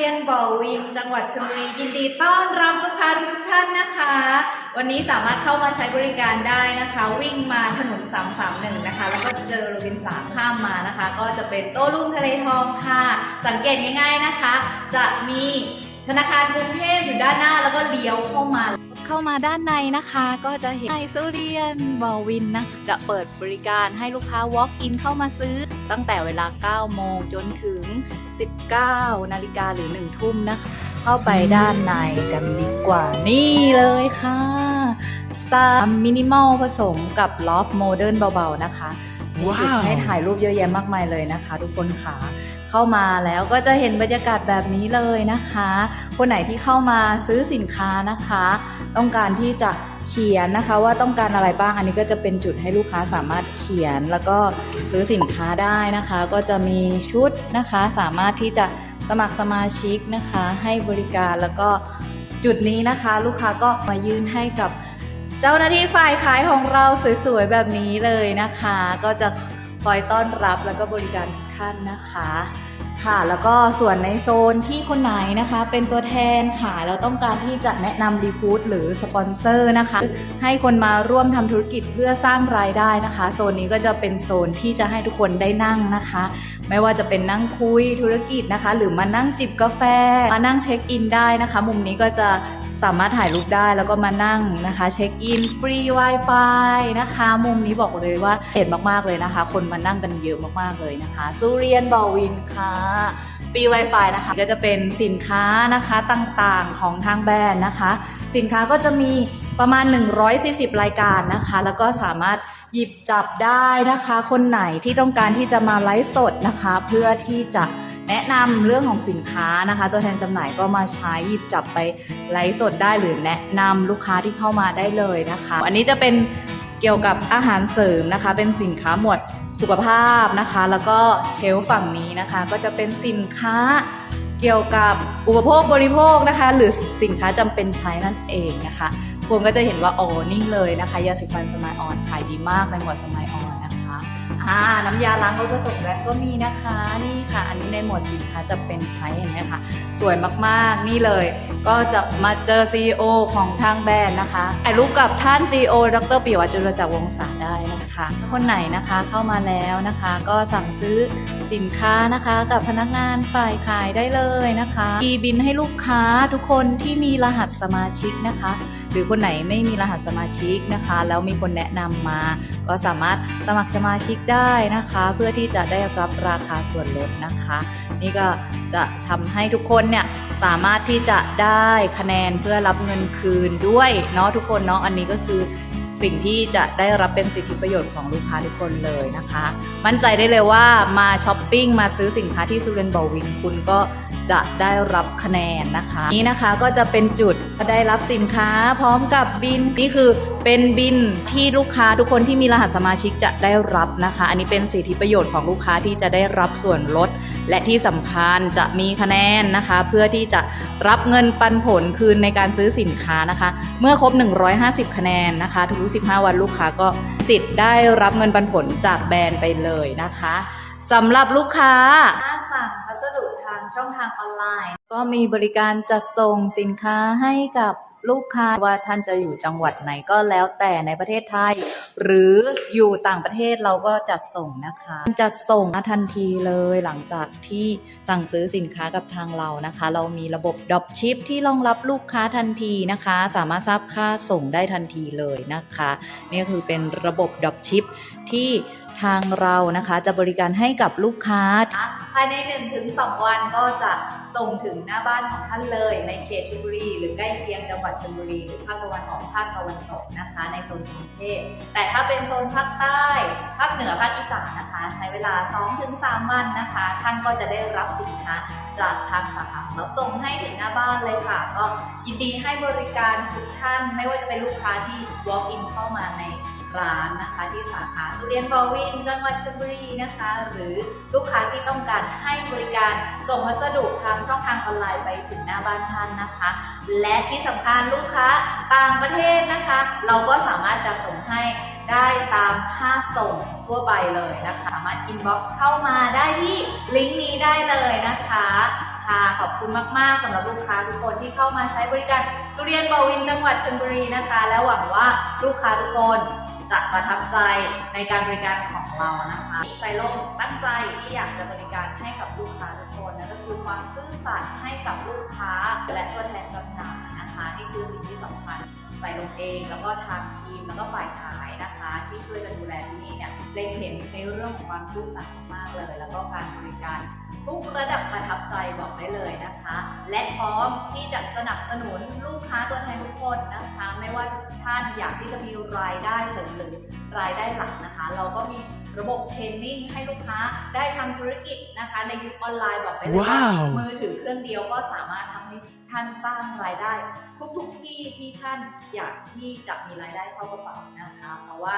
เรียนบ่อวินจังหวัดชลบุรียินดีต้อนรับลูกค้าทุกท่านนะคะ วันนี้สามารถเข้ามาใช้บริการได้นะคะ วิ่งมาถนน 331 นะคะ แล้วก็เจอโรบินสามข้ามมานะคะ ก็จะเป็นโต้รุ่งทะเลทองค่ะ สังเกตง่ายๆนะคะ จะมีธนาคารกรุงเทพอยู่ด้านหน้าแล้วก็เลี้ยวเข้ามา เข้ามาด้านในนะคะ ก็จะเห็นไอซูเรียนบอวินนะจะเปิดบริการให้ลูกค้า walk in เข้ามาซื้อ ตั้งแต่เวลา 9 โมงจนถึง 19 นาฬิกาหรือ 1 ทุ่มนะคะ เข้าไปด้านในกันดีกว่านี่เลยค่ะ Star Minimal ผสมกับ Loft Modern เบาๆนะคะมีจุดว้าวให้ถ่ายรูปเยอะแยะมากมายเลยนะคะ ทุกคนค่ะ เข้ามาแล้วก็จะเห็นบรรยากาศแบบนี้เลยนะคะ คนไหนที่เข้ามาซื้อสินค้านะคะ ต้องการที่จะเขียนนะคะว่าต้องการอะไรบ้างอันนี้ก็จะเป็นจุดให้ลูกค้าสามารถเขียนแล้วก็ซื้อสินค้าได้นะคะ ก็จะมีชุดนะคะ สามารถที่จะสมัครสมาชิกนะคะ ให้บริการแล้วก็จุดนี้นะคะ ลูกค้าก็มายื่นให้กับเจ้าหน้าที่ฝ่ายขายของเราสวยๆแบบนี้เลยนะคะ ก็จะคอยต้อนรับแล้วก็บริการ ท่านนะคะ ค่ะ แล้วก็ส่วนในโซนที่คนไหนนะคะ เป็นตัวแทนขายเราต้องการที่จะแนะนำรีพูดหรือสปอนเซอร์นะคะ ให้คนมาร่วมทำธุรกิจเพื่อสร้างรายได้นะคะ โซนนี้ก็จะเป็นโซนที่จะให้ทุกคนได้นั่งนะคะ ไม่ว่าจะเป็นนั่งคุยธุรกิจนะคะ หรือมานั่งจิบกาแฟ มานั่งเช็คอินได้นะคะ มุมนี้ก็จะ สามารถถ่ายรูปได้แล้วก็มานั่งนะคะ เช็คอินฟรี Wi-Fi นะคะ มุมนี้บอกเลยว่าเห็นมากๆเลยนะคะ คนมานั่งกันเยอะมากๆเลยนะคะสุเรียนบอวินค่ะฟรี Wi-Fi นะคะก็จะเป็นสินค้านะคะต่างๆของทางแบรนด์นะคะ สินค้าก็จะมีประมาณ 140 รายการนะคะ แล้วก็สามารถหยิบจับได้นะคะ คนไหนที่ต้องการที่จะมาไลฟ์สดนะคะ เพื่อที่จะ แนะนำเรื่องของสินค้านะคะ ตัวแทนจำหน่ายก็มาใช้หยิบจับไปไลฟ์สดได้หรือแนะนำลูกค้าที่เข้ามาได้เลยนะคะ อันนี้จะเป็นเกี่ยวกับอาหารเสริมนะคะ เป็นสินค้าหมวดสุขภาพนะคะ แล้วก็เชลฝั่งนี้นะคะ ก็จะเป็นสินค้าเกี่ยวกับอุปโภคบริโภคนะคะ หรือสินค้าจำเป็นใช้นั่นเองนะคะคุณก็จะเห็นว่าโอ้นี่เลยนะคะยาสีฟันสมายออนขายดีมากในหมวดสมายออน อ่าน้ำยาล้างรถผสมแบก็มีนะคะนี่ค่ะ อันนี้ในหมวดสินค้าจำเป็นใช้เห็นไหมคะสวยมากๆนี่เลย ก็จะมาเจอ CEO ของทางแบรนด์นะคะถ่ายรูปกับท่าน CEO ดรปิยวัฒน์จุลจักรวงศาได้นะคะ คนไหนนะคะเข้ามาแล้วนะคะ ก็สั่งซื้อสินค้านะคะกับพนักงานฝ่ายขายได้เลยนะคะมีบินให้ลูกค้าทุกคนที่มีรหัสสมาชิกนะคะ หรือคนไหนไม่มีรหัสสมาชิกนะคะ แล้วมีคนแนะนำมา ก็สามารถสมัครสมาชิกได้นะคะ เพื่อที่จะได้รับราคาส่วนลดนะคะ นี่ก็จะทำให้ทุกคนเนี่ยสามารถที่จะได้คะแนนเพื่อรับเงินคืนด้วยเนาะทุกคนเนาะอันนี้ก็คือสิ่งที่จะได้รับเป็นสิทธิประโยชน์ของลูกค้าทุกคนเลยนะคะ มั่นใจได้เลยว่ามาช้อปปิ้งมาซื้อสินค้าที่ซูเรนบอลวินคุณก็ จะได้รับคะแนนนะคะ นี่นะคะก็จะเป็นจุดได้รับสินค้าพร้อมกับบินนี่คือเป็นบินที่ลูกค้าทุกคนที่มีรหัสสมาชิกจะได้รับนะคะ อันนี้เป็นสิทธิประโยชน์ของลูกค้าที่จะได้รับส่วนลด และที่สำคัญจะมีคะแนนนะคะ เพื่อที่จะรับเงินปันผลคืนในการซื้อสินค้านะคะ เมื่อครบ 150 คะแนนนะคะทุกๆ15 วันลูกค้าก็สิทธิ์ได้รับเงินปันผลจากแบรนด์ไปเลยนะคะสำหรับลูกค้าสั่งพัสดุางช่องทางออนไลน์ ก็มีบริการจัดส่งสินค้าให้กับลูกค้าว่าท่านจะอยู่จังหวัดไหนก็แล้วแต่ในประเทศไทย หรืออยู่ต่างประเทศเราก็จัดส่งนะคะ จัดส่งทันทีเลยหลังจากที่สั่งซื้อสินค้ากับทางเรานะคะ เรามีระบบดรอปชิปที่รองรับลูกค้าทันทีนะคะ สามารถทราบค่าส่งได้ทันทีเลยนะคะ นี่คือเป็นระบบดรอปชิปที่ ทางเรานะคะ จะบริการให้กับลูกค้า ภายใน 1-2 วันก็จะส่งถึงหน้าบ้านของท่านเลยในเขตชลบุรี หรือใกล้เคียงจังหวัดชลบุรี หรือภาคตะวันออกภาคตะวันตกนะคะ ในโซนกรุงเทพแต่ถ้าเป็นโซนภาคใต้ภาคเหนือภาคอีสานนะคะ ใช้เวลา 2-3 วันนะคะ ท่านก็จะได้รับสินค้าจากทางสาขาของเราส่งให้ถึงหน้าบ้านเลยค่ะ ก็ยินดีให้บริการทุกท่านไม่ว่าจะเป็นลูกค้าที่ walk in เข้ามาใน ร้านนะคะที่สาขาสุเรียนบอวินจังหวัดชลบุรีนะคะ หรือลูกค้าที่ต้องการให้บริการส่งพัสดุทางช่องทางออนไลน์ไปถึงหน้าบ้านท่านนะคะ และที่สำคัญลูกค้าต่างประเทศนะคะ เราก็สามารถจะส่งให้ได้ตามค่าส่งทั่วไปเลยนะคะ สามารถอินบ็อกซ์เข้ามาได้ที่ลิงก์นี้ได้เลยนะคะค่ะขอบคุณมากๆสำหรับลูกค้าทุกคนที่เข้ามาใช้บริการสุเรียนบวินจังหวัดชลบุรีนะคะ และหวังว่าลูกค้าทุกคน จะประทับใจในการบริการของเรานะคะไฟโลกตั้งใจที่อยากจะบริการให้กับลูกค้าทุกคนนั่นก็คือความซื่อสัตย์ให้กับลูกค้าและตัวแทนจำหน่ายนะคะนี่คือสิ่งที่สำคัญใส่ลงเองแล้วก็ทางทีมแล้วก็ฝ่ายขายนะคะ ที่ช่วยกันดูแลที่นี่เนี่ยเล็งเห็นในเรื่องของความซื่อสัตย์มากเลย ก็การบริการ ทุกระดับประทับใจบอกได้เลยนะคะ และพร้อมที่จะสนับสนุนลูกค้าตัวแทนทุกคนนะคะ ไม่ว่าทุกท่านอยากที่จะมีรายได้เสริมหรือรายได้หลักนะคะ เราก็มีระบบเทรนนิ่งให้ลูกค้าได้ทำธุรกิจนะคะ ในยุคออนไลน์บอกได้เลยว่าว้าวมือถือเครื่องเดียวก็สามารถทำให้ท่านสร้างรายได้ ทุกๆที่ที่ท่านอยากที่จะมีรายได้เข้ากระเป๋านะคะ เพราะว่า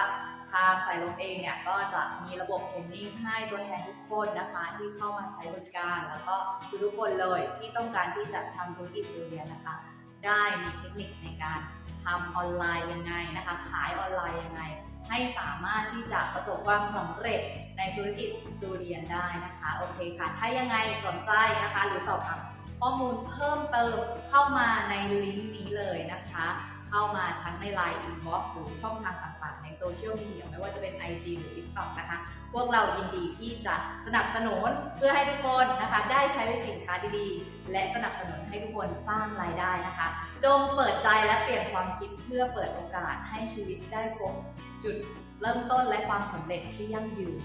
ทางสายลมเองเนี่ยก็จะมีระบบเทรนนิ่งให้ตัวแทนทุกคนนะคะที่เข้ามาใช้บริการ แล้วก็ทุกคนเลยที่ต้องการที่จะทำธุรกิจซูเรียนนะคะ ได้มีเทคนิคในการทำออนไลน์ยังไงนะคะ ขายออนไลน์ยังไง ให้สามารถที่จะประสบความสำเร็จในธุรกิจซูเรียนได้นะคะโอเคค่ะ ถ้ายังไงสนใจนะคะ หรือสอบถามข้อมูลเพิ่มเติมเข้ามาในลิงก์นี้เลยนะคะ เข้ามาทั้งใน Line Inbox หรือช่องทางต่างๆ ในโซเชียลมีเดียไม่ว่าจะเป็น IG หรือ TikTok นะคะ พวกเรายินดีที่จะสนับสนุนเพื่อให้ทุกคนนะคะ ได้ใช้สินค้าดีๆ และสนับสนุนให้ทุกคนสร้างรายได้นะคะ จงเปิดใจและเปลี่ยนความคิดเพื่อเปิดโอกาสให้ชีวิตได้พบจุดเริ่มต้นและความสำเร็จที่ยั่งยืน